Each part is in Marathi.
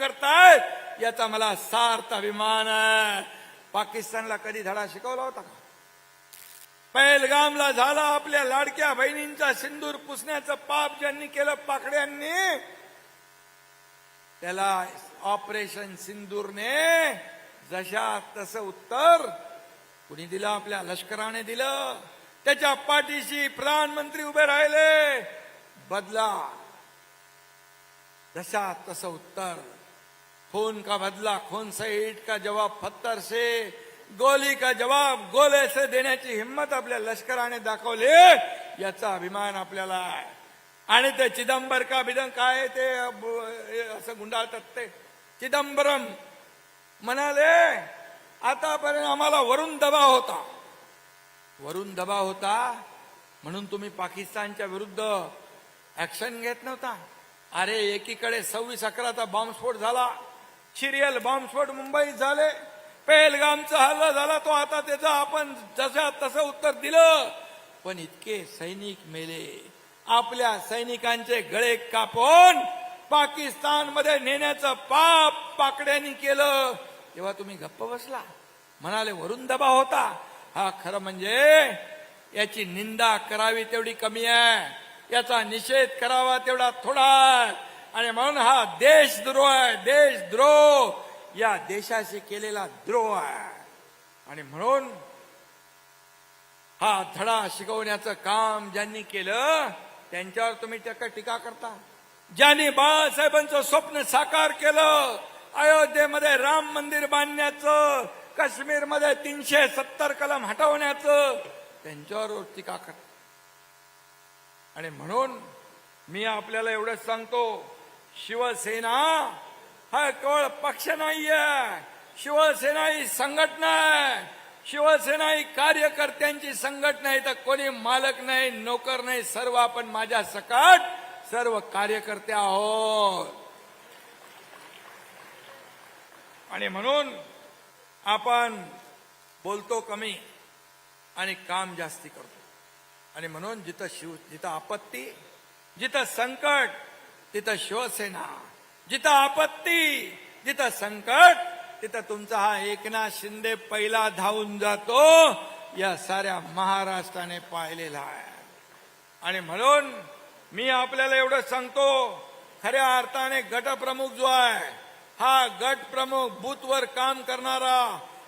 करतायत याचा मला सार्थ अभिमान आहे. पाकिस्तानला कधी धडा शिकवला होता का? पैलगामला झाला आपल्या लाडक्या बहिणींचा सिंदूर पुसण्याचं पाप ज्यांनी केलं पाकड्यांनी त्याला ऑपरेशन सिंदूरने जशा तसं उत्तर कुणी दिलं? आपल्या लष्कराने दिलं. त्याच्या पाठीशी प्रधानमंत्री उभे राहिले. बदला. जशा तसं उत्तर. खून का बदला खून से ईट का जवाब पत्थर से गोली का जवाब गोले से देण्याची हिंमत आपल्या लष्कराने दाखवली. याचा अभिमान आपल्याला आहे. आणि ते चिदंबर का बिदं काय ते असं गुंडाळतात ते. चिदंबरम म्हणाले आतापर्यंत आम्हाला वरून दबाव होता. वरून दबाव होता म्हणून तुम्ही पाकिस्तानच्या विरुद्ध ऍक्शन घेत नव्हता. अरे एकीकडे सव्वीस अकराचा बॉम्बस्फोट झाला. सिरियल बॉम्बस्फोट मुंबईत झाले. पेहलगामचा हल्ला झाला तो आता त्याचं आपण जशा तसं उत्तर दिलं. पण इतके सैनिक मेले. आपल्या सैनिकांचे गळे कापून पाकिस्तानमध्ये नेण्याचं पाप पाकड्यांनी केलं. तेव्हा तुम्ही गप्प बसला. म्हणाले वरून दबाव होता. हा खरं म्हणजे याची निंदा करावी तेवढी कमी आहे. याचा निषेध करावा तेवढा थोडा आहे. आणि म्हणून हा देशद्रोह आहे देशद्रोह या देशाशी केलेला द्रोह आहे. आणि म्हणून हा धडा शिकवण्याचं काम ज्यांनी केलं त्यांच्यावर तुम्ही टीका टीका करता. ज्यांनी बाळासाहेबांचं स्वप्न साकार केलं अयोध्येमध्ये राम मंदिर बांधण्याचं काश्मीरमध्ये तीनशे सत्तर कलम हटवण्याचं त्यांच्यावर टीका करता. आणि म्हणून मी आपल्याला एवढंच सांगतो शिवसेना हा केवळ पक्ष नाहीये. शिवसेना ही संघटना आहे. शिवसेना ही कार्यकर्त्यांची संघटना आहे. तर कोणी मालक नाही नोकर नाही. सर्व आपण माझ्या सकाट सर्व कार्यकर्ते आहोत. आणि म्हणून आपण बोलतो कमी आणि काम जास्ती करतो. आणि म्हणून जिथं शिव जिथं आपत्ती जिथं संकट तिथं शिवसेना जिथं आपत्ती जिथं संकट तिथं तुमचा हा एकनाथ शिंदे पहिला धावून जातो या साऱ्या महाराष्ट्राने पाहिलेला आहे. आणि म्हणून मी आपल्याला एवढं सांगतो खऱ्या अर्थाने गटप्रमुख जो आहे हा गटप्रमुख बूथवर काम करणारा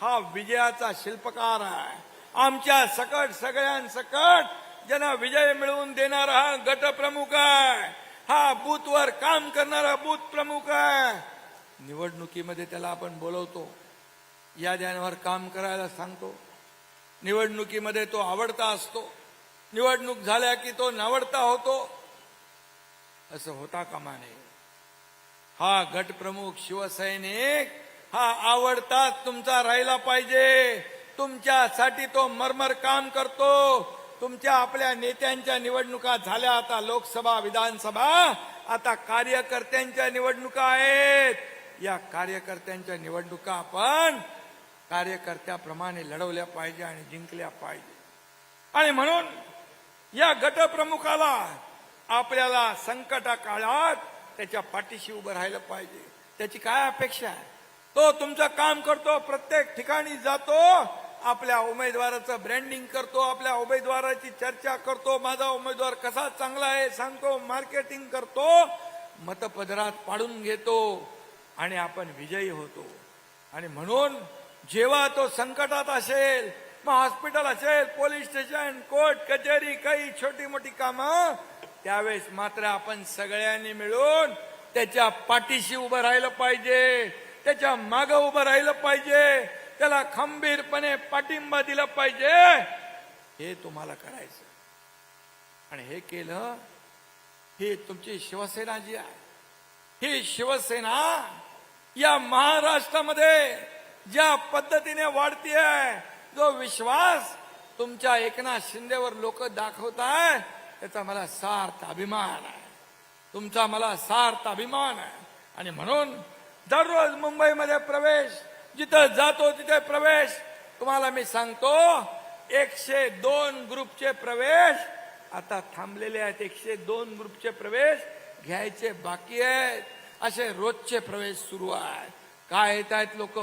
हा विजयाचा शिल्पकार आहे. आमच्या सकट सगळ्यांसकट ज्यांना विजय मिळवून देणारा हा गटप्रमुख आहे हा बूथवर काम करणारा बूथ प्रमुख आहे. निवडणुकीमध्ये त्याला आपण बोलवतो. याद्यांवर काम करायला सांगतो. निवडणुकीमध्ये तो आवडता असतो. निवडणूक झाल्या की तो नावडता होतो. असं होता कामा नये हा गटप्रमुख शिवसैनिक हा आवडताच तुमचा राहिला पाहिजे. तुमच्यासाठी तो मरमर काम करतो. तुमच्या आपल्या नेत्यांच्या निवडणुका झाल्या आता लोकसभा विधानसभा. आता कार्यकर्त्यांच्या निवडणुका आहेत. या कार्यकर्त्यांच्या निवडणुका आपण कार्यकर्त्याप्रमाणे लढवल्या पाहिजे आणि जिंकल्या पाहिजे. आणि म्हणून या गटप्रमुखाला आपल्याला संकटा काळात त्याच्या पाठीशी उभं राहिलं पाहिजे. त्याची काय अपेक्षा आहे? तो तुमचं काम करतो प्रत्येक ठिकाणी जातो. आपल्या उमेदवाराचं ब्रँडिंग करतो आपल्या उमेदवाराची चर्चा करतो माझा उमेदवार कसा चांगला आहे सांगतो मार्केटिंग करतो मतपदरात पाडून घेतो आणि आपण विजयी होतो. आणि म्हणून जेव्हा तो संकटात असेल मग हॉस्पिटल असेल पोलीस स्टेशन कोर्ट कचेरी काही छोटी मोठी कामं त्यावेळेस मात्र आपण सगळ्यांनी मिळून त्याच्या पाठीशी उभं राहिलं पाहिजे त्याच्या मागं उभं राहिलं पाहिजे. त्याला खंबीरपणे पाठिंबा दिला पाहिजे. हे तुम्हाला करायचं. आणि हे केलं ही तुमची शिवसेना जी आहे ही शिवसेना या महाराष्ट्रामध्ये ज्या पद्धतीने वाढतीये जो विश्वास तुमच्या एकनाथ शिंदेवर लोक दाखवत आहे त्याचा मला सार्थ अभिमान आहे. तुमचा मला सार्थ अभिमान आहे. आणि म्हणून दररोज मुंबईमध्ये प्रवेश जिथं जातो तिथे प्रवेश. तुम्हाला मी सांगतो एकशे दोन ग्रुपचे प्रवेश. आता थांबलेले आहेत एकशे दोन ग्रुपचे प्रवेश. घ्यायचे बाकी आहेत. असे रोजचे प्रवेश सुरू आहेत. का येत आहेत लोक?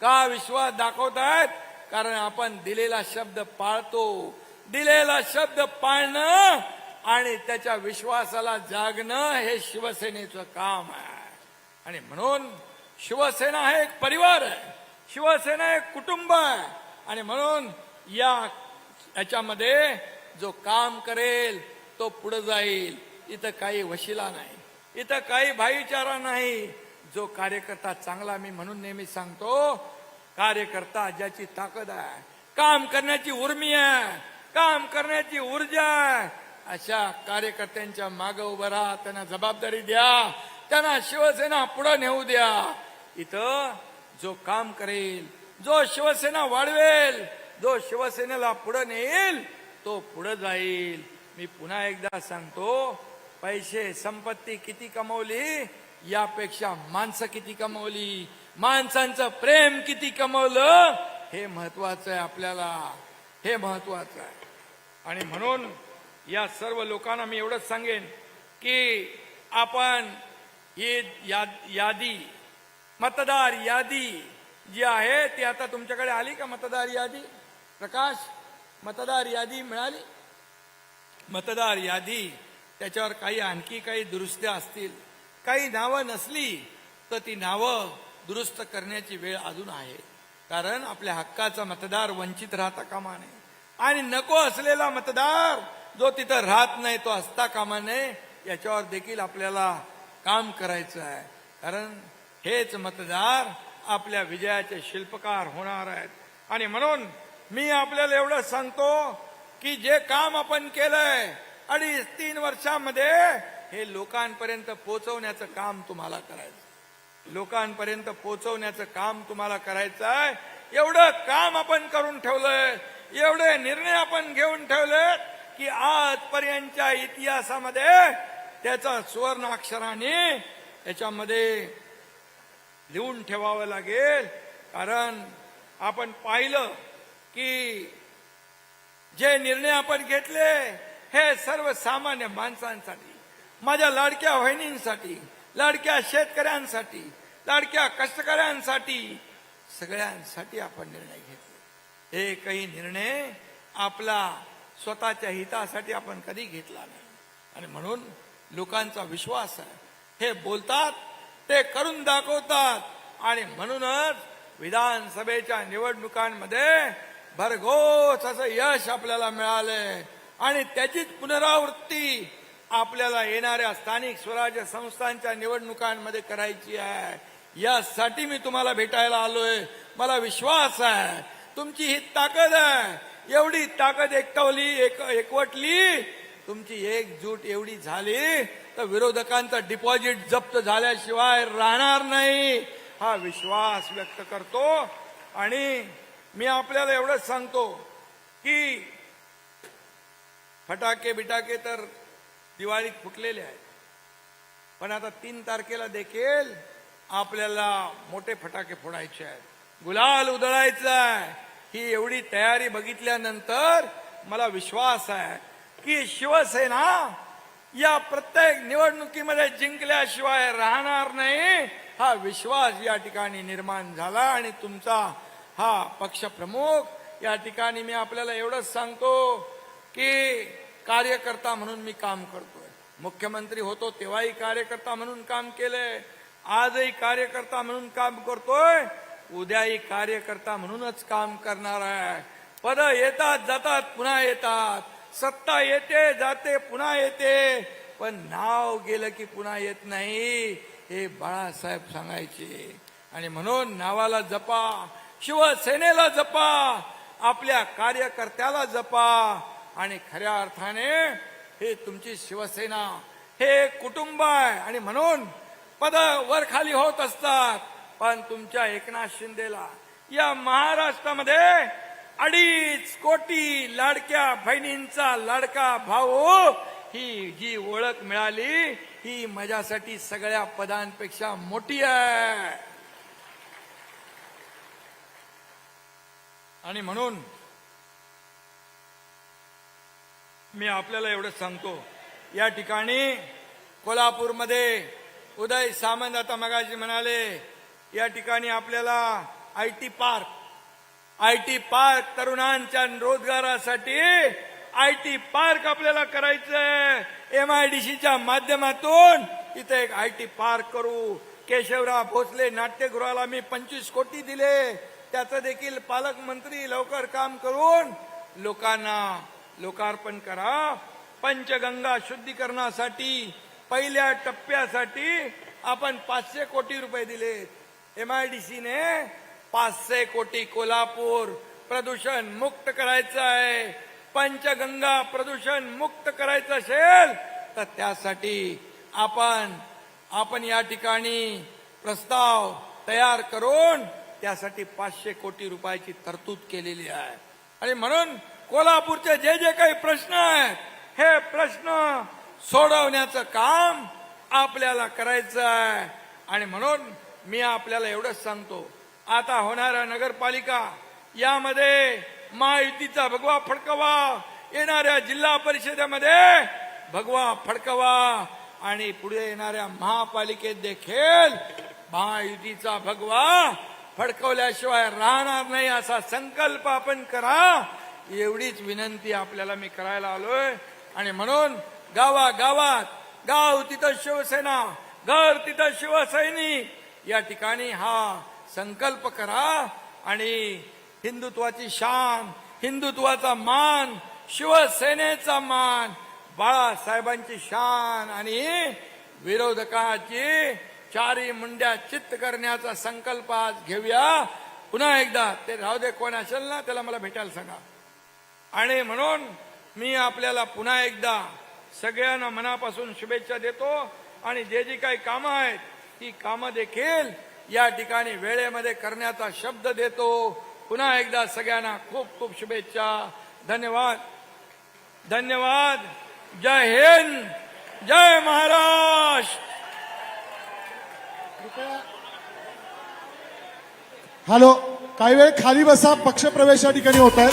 का विश्वास दाखवत आहेत? कारण आपण दिलेला शब्द पाळतो. दिलेला शब्द पाळणं आणि त्याच्या विश्वासाला जागणं हे शिवसेनेचं काम आहे. आणि म्हणून शिवसेना हे एक परिवार आहे. शिवसेना एक कुटुंब आहे. आणि म्हणून या याच्यामध्ये जो काम करेल तो पुढे जाईल. इथं काही वशिला नाही. इथं काही भाईचारा नाही. जो कार्यकर्ता चांगला मी म्हणून नेहमी सांगतो कार्यकर्ता ज्याची ताकद आहे. काम करण्याची उर्मी आहे. काम करण्याची ऊर्जा आहे. अशा कार्यकर्त्यांच्या मागे उभं राहा. त्यांना जबाबदारी द्या. त्यांना शिवसेना पुढे नेऊ द्या. इथं जो काम करेल जो शिवसेना वाढवेल जो शिवसेनेला पुढे नेईल तो पुढे जाईल. मी पुन्हा एकदा सांगतो पैसे संपत्ती किती कमवली यापेक्षा माणसं किती कमवली माणसांचं प्रेम किती कमवलं हे महत्वाचं आहे आपल्याला. हे महत्वाचं आहे. आणि म्हणून या सर्व लोकांना मी एवढंच सांगेन की आपण ही या- यादी मतदार यादी जी आहे ती आता तुमच्याकडे आली का मतदार यादी? प्रकाश मतदार यादी मिळाली? मतदार यादी त्याच्यावर काही आणखी काही दुरुस्त्या असतील काही नावं नसली तर ती नावं दुरुस्त करण्याची वेळ अजून आहे. कारण आपल्या हक्काचा मतदार वंचित राहता कामा नये. आणि नको असलेला मतदार जो तिथं राहत नाही तो असता कामा नये याच्यावर देखील आपल्याला काम करायचं आहे. कारण हेच मतदार आपल्या विजयाचे शिल्पकार होणार आहेत. आणि म्हणून मी आपल्याला एवढं सांगतो की जे काम आपण केलंय अडीच तीन वर्षामध्ये हे लोकांपर्यंत पोहोचवण्याचं काम तुम्हाला करायचं. लोकांपर्यंत पोहोचवण्याचं काम तुम्हाला करायचं आहे. एवढं काम आपण करून ठेवलंय. एवढे निर्णय आपण घेऊन ठेवले की आजपर्यंतच्या इतिहासामध्ये त्याचा सुवर्णाक्षराने त्याच्यामध्ये याच्यामध्ये लिहून ठेवावं लागेल. कारण आपण पाहिलं की जे निर्णय आपण घेतले हे सर्वसामान्य माणसांसाठी माझ्या लाडक्या वहिनींसाठी लाडक्या शेतकऱ्यांसाठी लाडक्या कष्टकऱ्यांसाठी सगळ्यांसाठी आपण निर्णय घेतले. हे काही निर्णय आपला स्वतःच्या हितासाठी आपण कधी घेतला नाही. आणि म्हणून लोकांचा विश्वास आहे. हे बोलतात ते करून दाखवतात. आणि म्हणूनच विधानसभेच्या निवडणुकांमध्ये भरघोस असं यश आपल्याला मिळालंय आणि त्याचीच पुनरावृत्ती आपल्याला येणाऱ्या स्थानिक स्वराज्य संस्थांच्या निवडणुकांमध्ये करायची आहे. यासाठी मी तुम्हाला भेटायला आलोय. मला विश्वास आहे. तुमची ही ताकद आहे. एवढी ताकद एकटवली एक एकवटली तुमची एकजूट एवढी झाली तर विरोधकांचा डिपॉझिट जप्त झाल्याशिवाय राहणार नाही? हा विश्वास व्यक्त करतो. आणि मी आपल्याला एवढंच सांगतो की फटाके बिटाके तर दिवाळीत फुटलेले आहेत. पण आता तीन तारखेला देखील आपल्याला मोठे फटाके फोडायचे आहेत. गुलाल उधळायचा आहे ही एवढी तयारी बघितल्यानंतर मला विश्वास आहे की शिवसेना या प्रत्येक निवडणुकीमध्ये जिंकल्याशिवाय राहणार नाही. हा विश्वास या ठिकाणी निर्माण झाला आणि तुमचा हा पक्ष प्रमुख या ठिकाणी मी आपल्याला एवढंच सांगतो की कार्यकर्ता म्हणून मी काम करतोय. मुख्यमंत्री होतो तेव्हाही कार्यकर्ता म्हणून काम केलंय. आजही कार्यकर्ता म्हणून काम करतोय. उद्याही कार्यकर्ता म्हणूनच काम करणार आहे. पद येतात जातात पुन्हा येतात. सत्ता येते जाते पुन्हा येते. पण नाव गेलं की पुन्हा येत नाही हे बाळासाहेब सांगायचे. आणि म्हणून नावाला जपा शिवसेनेला जपा आपल्या कार्यकर्त्याला जपा. आणि खऱ्या अर्थाने हे तुमची शिवसेना हे कुटुंब आहे. आणि म्हणून पद वर खाली होत असतात. पण तुमच्या एकनाथ शिंदेला या महाराष्ट्रामध्ये अडीच कोटी लाडक्या बहिणींचा लाडका भाऊ ही जी ओळख मिळाली ही माझ्यासाठी सगळ्या पदांपेक्षा मोठी आहे. आणि म्हणून मी आपल्याला एवढं सांगतो या ठिकाणी कोल्हापूरमध्ये उदय सामंत आता मगाशी म्हणाले या ठिकाणी आपल्याला I T park I T park तरुणांच्या रोजगारासाठी आय टी पार्क आपल्याला करायचंय. एम आय डी सीच्या माध्यमातून इथे एक आय टी पार्क करू. केशवराव भोसले नाट्यगृहाला मी पंचवीस कोटी दिले. त्याचं देखील पालकमंत्री लवकर काम करून लोकांना लोकार्पण करा. पंचगंगा शुद्धीकरणासाठी पहिल्या टप्प्यासाठी आपण पाचशे कोटी रुपये दिलेत. एम आय डी सीने पाचशे कोटी कोल्हापूर प्रदूषण मुक्त करायचं आहे. पंचगंगा प्रदूषण मुक्त करायचं असेल तर त्यासाठी आपण आपण या ठिकाणी प्रस्ताव तयार करून त्यासाठी पाचशे कोटी रुपयाची तरतूद केलेली आहे. आणि म्हणून कोल्हापूरचे जे जे काही प्रश्न आहेत हे प्रश्न सोडवण्याचं काम आपल्याला करायचं आहे. आणि म्हणून मी आपल्याला एवढंच सांगतो आता होणाऱ्या नगरपालिका यामध्ये महायुतीचा भगवा फडकवा येणाऱ्या जिल्हा परिषदेमध्ये भगवा फडकवा आणि पुढे येणाऱ्या महापालिकेत देखील महायुतीचा भगवा फडकवल्याशिवाय राहणार नाही असा संकल्प आपण करा एवढीच विनंती आपल्याला मी करायला आलोय. आणि म्हणून गावा गावात गाव तिथं शिवसेना घर तिथं शिवसैनिक या ठिकाणी हा संकल्प करा आणि हिंदुत्वाची शान हिंदुत्वाचा मान शिवसेनेचा मान बाळासाहेबांची शान आणि विरोधकाची चारी मुंड्या चित्त करण्याचा संकल्प आज घेऊया. पुन्हा एकदा ते राहू दे कोण असेल ना त्याला मला भेटायला सांगा. आणि म्हणून मी आपल्याला पुन्हा एकदा सगळ्यांना मनापासून शुभेच्छा देतो. आणि जे जी काही कामं आहेत ती कामं देखील या ठिकाणी वेळेमध्ये करण्याचा शब्द देतो. पुन्हा एकदा सगळ्यांना खूप खूप शुभेच्छा. धन्यवाद. धन्यवाद. जय हिंद. जय महाराष्ट्र. हॅलो काही वेळ खाली बसा. पक्षप्रवेश या ठिकाणी होत आहेत.